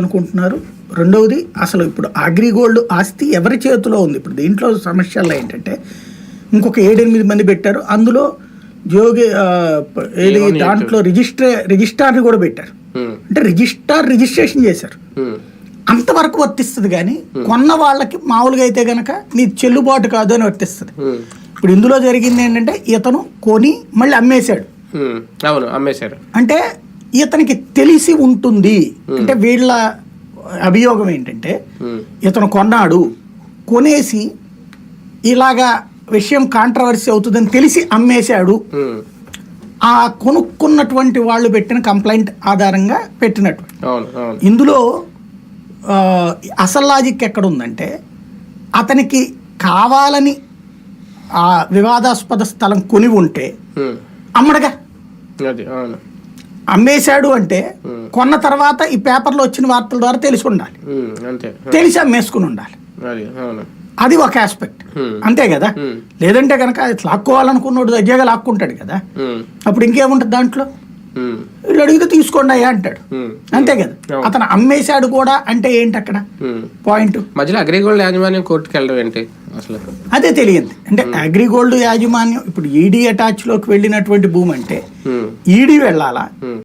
అనుకుంటున్నారు రెండవది అసలు ఇప్పుడు అగ్రిగోల్డ్ ఆస్తి ఎవరి చేతిలో ఉంది? ఇప్పుడు దీంట్లో సమస్యలు ఏంటంటే ఇంకొక ఏడెనిమిది మంది పెట్టారు. అందులో జోగి ఏది దాంట్లో రిజిస్టర్ రిజిస్టార్ని కూడా పెట్టారు. అంటే రిజిస్టార్ రిజిస్ట్రేషన్ చేశారు. అంతవరకు వర్తిస్తుంది కానీ కొన్న వాళ్ళకి మామూలుగా అయితే గనక నీ చెల్లుబాటు కాదు అని వర్తిస్తుంది. ఇప్పుడు ఇందులో జరిగింది ఏంటంటే ఇతను కొని మళ్ళీ అమ్మేశాడు. అవును అమ్మేశారు. అంటే ఇతనికి తెలిసి ఉంటుంది. అంటే వీళ్ళ అభియోగం ఏంటంటే ఇతను కొన్నాడు కొనేసి ఇలాగా విషయం కాంట్రవర్సీ అవుతుందని తెలిసి అమ్మేశాడు. ఆ కొనుక్కున్నటువంటి వాళ్ళు పెట్టిన కంప్లైంట్ ఆధారంగా పెట్టినట్టు. ఇందులో అసలు లాజిక్ ఎక్కడ ఉందంటే అతనికి కావాలని ఆ వివాదాస్పద స్థలం కొని ఉంటే అమ్మడగా. అమ్మేశాడు అంటే కొన్న తర్వాత ఈ పేపర్లో వచ్చిన వార్తల ద్వారా తెలిసి ఉండాలి తెలిసి అమ్మేసుకుని ఉండాలి. అది ఒక ఆస్పెక్ట్. అంతే కదా. లేదంటే కనుక లాక్కోవాలనుకున్నాడు దగ్గరగా లాక్కుంటాడు కదా? అప్పుడు ఇంకేముంటుంది దాంట్లో? వీళ్ళు అడిగితే తీసుకోండి అయ్యా అంటాడు. అంతే కదా. అతను అమ్మేశాడు కూడా అంటే ఏంటి అక్కడ. పాయింట్. మధ్యలో అగ్రిగోల్డ్ యాజమాన్యం కోర్టుకి వెళ్ళడం ఏంటి అసలు? అదే తెలియదు. అంటే అగ్రిగోల్డ్ యాజమాన్యం ఇప్పుడు ఈడీ అటాచ్లోకి వెళ్ళినటువంటి భూమి అంటే ఈడీ వెళ్ళాలా.